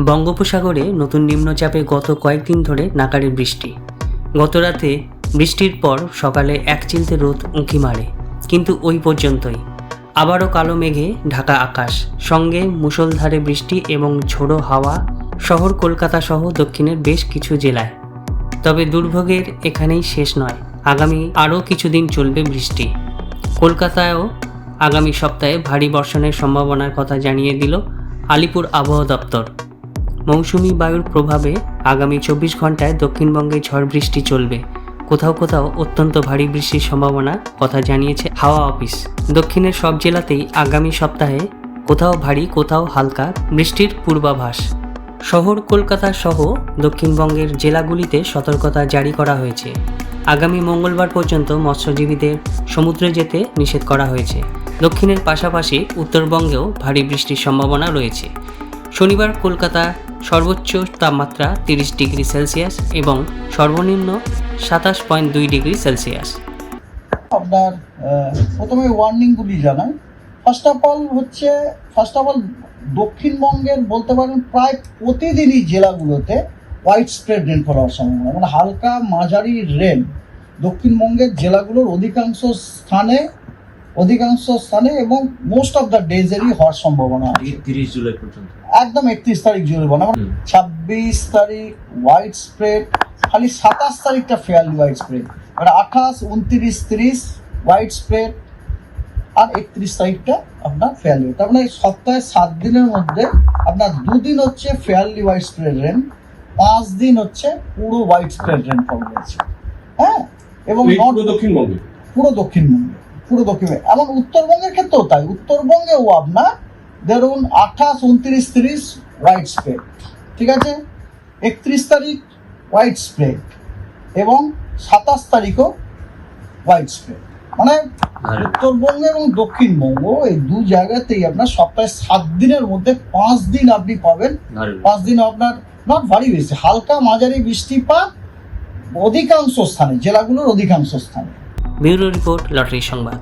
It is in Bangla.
বঙ্গোপসাগরে নতুন নিম্নচাপে গত কয়েকদিন ধরে নাকারে বৃষ্টি। গত রাতে বৃষ্টির পর সকালে এক চিলতে রোদ উঁকি মারে, কিন্তু ওই পর্যন্তই। আবারও কালো মেঘে ঢাকা আকাশ, সঙ্গে মুষলধারে বৃষ্টি এবং ঝোড়ো হাওয়া শহর কলকাতা সহ দক্ষিণের বেশ কিছু জেলায়। তবে দুর্ভোগের এখানেই শেষ নয়, আগামী আরও কিছুদিন চলবে বৃষ্টি। কলকাতায়ও আগামী সপ্তাহে ভারী বর্ষণের সম্ভাবনার কথা জানিয়ে দিল আলিপুর আবহাওয়া দপ্তর। মৌসুমি বায়ুর প্রভাবে আগামী চব্বিশ ঘন্টায় দক্ষিণবঙ্গে ঝড় বৃষ্টি চলবে। কোথাও কোথাও অত্যন্ত ভারী বৃষ্টির সম্ভাবনা, কথা জানিয়েছে হাওয়া অফিস। দক্ষিণের সব জেলাতেই আগামী সপ্তাহে কোথাও ভারী, কোথাও হালকা বৃষ্টির পূর্বাভাস। শহর কলকাতা সহ দক্ষিণবঙ্গের জেলাগুলিতে সতর্কতা জারি করা হয়েছে। আগামী মঙ্গলবার পর্যন্ত মৎস্যজীবীদের সমুদ্রে যেতে নিষেধ করা হয়েছে। দক্ষিণের পাশাপাশি উত্তরবঙ্গেও ভারী বৃষ্টির সম্ভাবনা রয়েছে। শনিবার কলকাতা সর্বোচ্চ তাপমাত্রা তিরিশ ডিগ্রি সেলসিয়াস এবং সর্বনিম্ন সাতাশ পয়েন্ট দুই ডিগ্রি সেলসিয়াস। আপনার প্রথমে ওয়ার্নিংগুলি জানাই। ফার্স্ট অফ অল হচ্ছে ফার্স্ট অফ অল দক্ষিণবঙ্গের বলতে পারেন প্রায় প্রতিদিনই জেলাগুলোতে হোয়াইট স্প্রেড রেনফল হওয়ার সম্ভাবনা। মানে হালকা মাঝারি রেন দক্ষিণবঙ্গের জেলাগুলোর অধিকাংশ স্থানে অধিকাংশ স্থানে এবং মোস্ট অফ দ্য ডেজেরই হওয়ার সম্ভাবনা আছে। তিরিশ জুলাই পর্যন্ত। একদম একত্রিশ তারিখ জুড়ে বলা। হুম। ছাব্বিশ তারিখ হোয়াইট স্প্রেড খালি সাতাশ তারিখটা ফেয়ারলি হোয়াইট স্প্রেড মানে আঠাশ উনত্রিশ তিরিশ হোয়াইট স্প্রেড আর একত্রিশ তারিখটা আপনার ফেয়ারলি তার মানে সপ্তাহে সাত দিনের মধ্যে আপনার দুদিন হচ্ছে ফেয়ারলি হোয়াইট স্প্রেড রেন পাঁচ দিন হচ্ছে পুরো হোয়াইট স্প্রেড রেন ফল রয়েছে হ্যাঁ? এবং নর্থ পুরো দক্ষিণবঙ্গে? পুরো দক্ষিণবঙ্গে পুরো দক্ষিণবঙ্গে। এমন উত্তরবঙ্গের ক্ষেত্রেও তাই। উত্তরবঙ্গেও আপনার ধরুন আঠাশ উনত্রিশ তিরিশ হোয়াইট স্প্রেড ঠিক আছে? একত্রিশ তারিখ হোয়াইট স্প্রেড এবং সাতাশ তারিখও হোয়াইট স্প্রেড মানে উত্তরবঙ্গ এবং দক্ষিণবঙ্গ এই দু জায়গাতেই আপনার সপ্তাহে সাত দিনের মধ্যে পাঁচ দিন আপনি পাবেন। পাঁচ দিন আপনার নট ভারী বেশি হালকা মাঝারি বৃষ্টিপাত অধিকাংশ স্থানে জেলাগুলোর অধিকাংশ স্থানে। ব্যুরো রিপোর্ট লটারি সংবাদ।